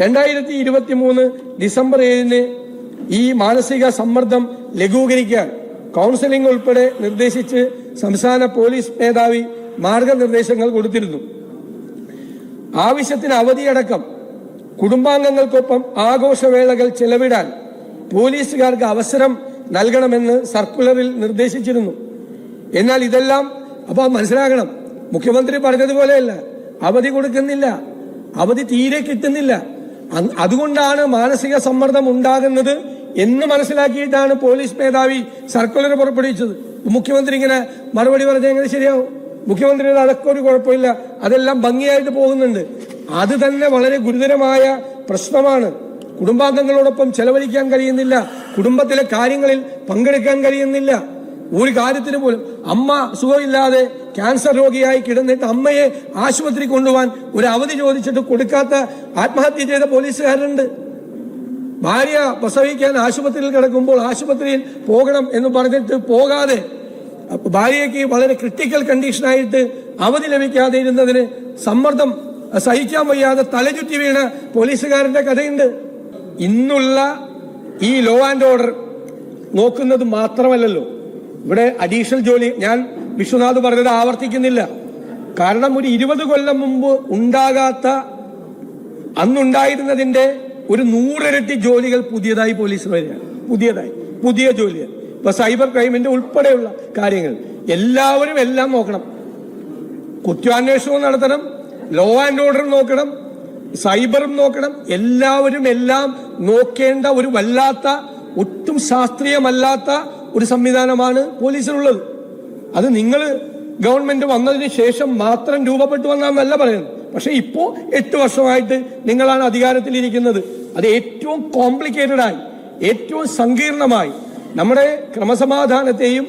രണ്ടായിരത്തി ഇരുപത്തി മൂന്ന് ഡിസംബർ ഏഴിന് ഈ മാനസിക സമ്മർദ്ദം ലഘൂകരിക്കാൻ കൗൺസിലിംഗ് ഉൾപ്പെടെ നിർദ്ദേശിച്ച് സംസ്ഥാന പോലീസ് മേധാവി മാർഗനിർദ്ദേശങ്ങൾ കൊടുത്തിരുന്നു. ആവശ്യത്തിന് അവധിയടക്കം കുടുംബാംഗങ്ങൾക്കൊപ്പം ആഘോഷവേളകൾ ചെലവിടാൻ പോലീസുകാർക്ക് അവസരം നൽകണമെന്ന് സർക്കുലറിൽ നിർദ്ദേശിച്ചിരുന്നു. എന്നാൽ ഇതെല്ലാം അപ്പൊ മനസ്സിലാകണം. മുഖ്യമന്ത്രി പറഞ്ഞതുപോലെയല്ല. അവധി കൊടുക്കുന്നില്ല. അവധി തീരെ കിട്ടുന്നില്ല. അതുകൊണ്ടാണ് മാനസിക സമ്മർദ്ദം ഉണ്ടാകുന്നത് എന്ന് മനസ്സിലാക്കിയിട്ടാണ് പോലീസ് മേധാവി സർക്കുലർ പുറപ്പെടുവിച്ചത്. മുഖ്യമന്ത്രി ഇങ്ങനെ മറുപടി പറഞ്ഞാൽ എങ്ങനെ ശരിയാവും? മുഖ്യമന്ത്രിയുടെ അതൊക്കെ ഒരു കുഴപ്പമില്ല. അതെല്ലാം ഭംഗിയായിട്ട് പോകുന്നുണ്ട്. അത് തന്നെ വളരെ ഗുരുതരമായ പ്രശ്നമാണ്. കുടുംബാംഗങ്ങളോടൊപ്പം ചെലവഴിക്കാൻ കഴിയുന്നില്ല. കുടുംബത്തിലെ കാര്യങ്ങളിൽ പങ്കെടുക്കാൻ കഴിയുന്നില്ല. ഒരു കാര്യത്തിന് പോലും അമ്മ സുഖമില്ലാതെ ക്യാൻസർ രോഗിയായി കിടന്നിട്ട് അമ്മയെ ആശുപത്രി കൊണ്ടുപോകാൻ ഒരു അവധി ചോദിച്ചിട്ട് കൊടുക്കാത്ത ആത്മഹത്യ ചെയ്ത പോലീസുകാരുണ്ട്. ഭാര്യ പ്രസവിക്കാൻ ആശുപത്രിയിൽ കിടക്കുമ്പോൾ ആശുപത്രിയിൽ പോകണം എന്ന് പറഞ്ഞിട്ട് പോകാതെ ഭാര്യയ്ക്ക് വളരെ ക്രിട്ടിക്കൽ കണ്ടീഷനായിട്ട് അവധി ലഭിക്കാതെ ഇരുന്നതിന് സമ്മർദ്ദം സഹിക്കാൻ വയ്യാതെ തലചുറ്റി വീണ പോലീസുകാരന്റെ കഥയുണ്ട്. ഇന്നുള്ള ഈ ലോ ആൻഡ് ഓർഡർ നോക്കുന്നത് മാത്രമല്ലല്ലോ. ഇവിടെ അഡീഷണൽ ജോലി ഞാൻ വിശ്വനാഥ് പറഞ്ഞത് ആവർത്തിക്കുന്നില്ല. കാരണം ഒരു ഇരുപത് കൊല്ലം മുമ്പ് ഉണ്ടാകാത്ത അന്നുണ്ടായിരുന്നതിന്റെ ഒരു നൂറിരട്ടി ജോലികൾ പുതിയതായി പോലീസ് വരികയാണ്. പുതിയതായി. പുതിയ ജോലികൾ. ഇപ്പൊ സൈബർ ക്രൈമിന്റെ ഉൾപ്പെടെയുള്ള കാര്യങ്ങൾ. എല്ലാവരും എല്ലാം നോക്കണം. കുറ്റാന്വേഷണവും നടത്തണം. ലോ ആൻഡ് ഓർഡർ നോക്കണം. സൈബറും നോക്കണം. എല്ലാവരും എല്ലാം നോക്കേണ്ട ഒരു വല്ലാത്ത ഒട്ടും ശാസ്ത്രീയമല്ലാത്ത ഒരു സംവിധാനമാണ് പോലീസിനുള്ളത്. അത് നിങ്ങൾ ഗവൺമെന്റ് വന്നതിന് ശേഷം മാത്രം രൂപപ്പെട്ടു വന്നാന്നല്ല പറയുന്നത്. പക്ഷെ ഇപ്പോ എട്ട് വർഷമായിട്ട് നിങ്ങളാണ് അധികാരത്തിലിരിക്കുന്നത്. അത് ഏറ്റവും കോംപ്ലിക്കേറ്റഡ് ആയി ഏറ്റവും സങ്കീർണമായി. നമ്മുടെ ക്രമസമാധാനത്തെയും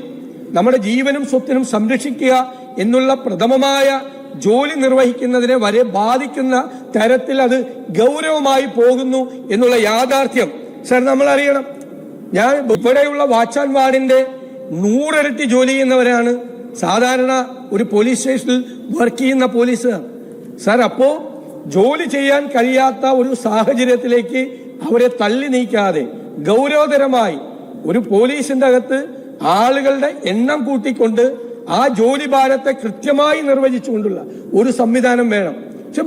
നമ്മുടെ ജീവനും സ്വത്തിനും സംരക്ഷിക്കുക എന്നുള്ള പ്രഥമമായ ജോലി നിർവഹിക്കുന്നതിനെ വരെ ബാധിക്കുന്ന തരത്തിൽ അത് ഗൗരവമായി പോകുന്നു എന്നുള്ള യാഥാർത്ഥ്യം. സർ നമ്മൾ അറിയണം ഞാൻ ഇവിടെയുള്ള വാച്ചാൻ വാർഡിന്റെ നൂറിരട്ടി ജോലി ചെയ്യുന്നവരാണ്. സാധാരണ ഒരു പോലീസ് സ്റ്റേഷനിൽ വർക്ക് ചെയ്യുന്ന പോലീസ് സാർ അപ്പോ ജോലി ചെയ്യാൻ കഴിയാത്ത ഒരു സാഹചര്യത്തിലേക്ക് അവരെ തള്ളി നീക്കാതെ ഗൗരവതരമായി ഒരു പോലീസിന്റെ അകത്ത് ആളുകളുടെ എണ്ണം കൂട്ടിക്കൊണ്ട് ആ ജോലി ഭാരത്തെ കൃത്യമായി നിർവചിച്ചുകൊണ്ടുള്ള ഒരു സംവിധാനം വേണം. പക്ഷെ